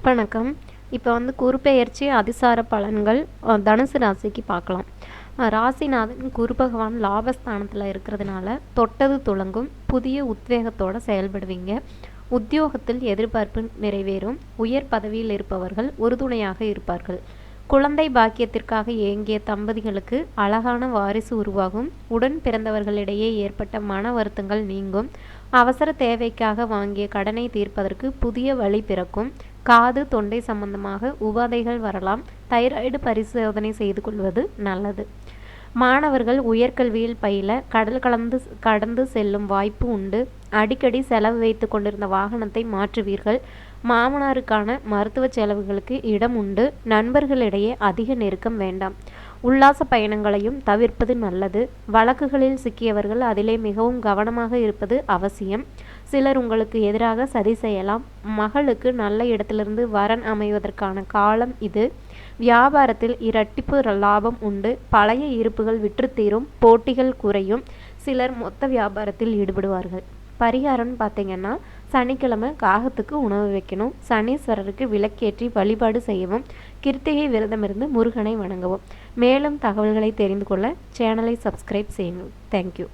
வணக்கம். இப்போ வந்து குருப்பெயர்ச்சி அதிசார பலன்கள் தனுசு ராசிக்கு பார்க்கலாம் ராசிநாதன் குரு பகவான் லாபஸ்தானத்தில் இருக்கிறதுனால தொட்டது துளங்கும் புதிய உத்வேகத்தோட செயல்படுவீங்க. உத்தியோகத்தில் எதிர்பார்ப்பு நிறைவேறும் உயர் பதவியில் இருப்பவர்கள் உறுதுணையாக இருப்பார்கள். குழந்தை பாக்கியத்திற்காக ஏங்கிய தம்பதிகளுக்கு அழகான வாரிசு உருவாகும். உடன் பிறந்தவர்களிடையே ஏற்பட்ட மன வருத்தங்கள் நீங்கும். அவசர தேவைக்காக வாங்கிய கடனை தீர்ப்பதற்கு புதிய வழி பிறக்கும். காது தொண்டை சம்பந்தமாக உபாதைகள் வரலாம். தைராய்டு பரிசோதனை செய்து கொள்வது நல்லது. மாணவர்கள் உயர்கல்வியில் பயில கடல் கலந்து கடந்து செல்லும் வாய்ப்பு உண்டு. அடிக்கடி செலவு வைத்து கொண்டிருந்த வாகனத்தை மாற்றுவீர்கள். மாமனாருக்கான மருத்துவ செலவுகளுக்கு இடம் உண்டு. நண்பர்களிடையே அதிக நெருக்கம் வேண்டாம். உல்லாச பயணங்களையும் தவிர்ப்பது நல்லது. வழக்குகளில் சிக்கியவர்கள் அதிலே மிகவும் கவனமாக இருப்பது அவசியம். சிலர் உங்களுக்கு எதிராக சதி செய்யலாம். மகளுக்கு நல்ல இடத்திலிருந்து வரன் அமைவதற்கான காலம் இது. வியாபாரத்தில் இரட்டிப்பு லாபம் உண்டு. பழைய இருப்புகள் விற்றுத்தீரும். போட்டிகள் குறையும். சிலர் மொத்த வியாபாரத்தில் ஈடுபடுவார்கள். பரிகாரம்னு பார்த்தீங்கன்னா சனிக்கிழமை காகத்துக்கு உணவு வைக்கணும். சனீஸ்வரருக்கு விளக்கேற்றி வழிபாடு செய்யவும் கிருத்திகை விரதமிருந்து முருகனை வணங்கவும். மேலும் தகவல்களை தெரிந்து கொள்ள சேனலை சப்ஸ்கிரைப் செய்யுங்கள். தேங்க்யூ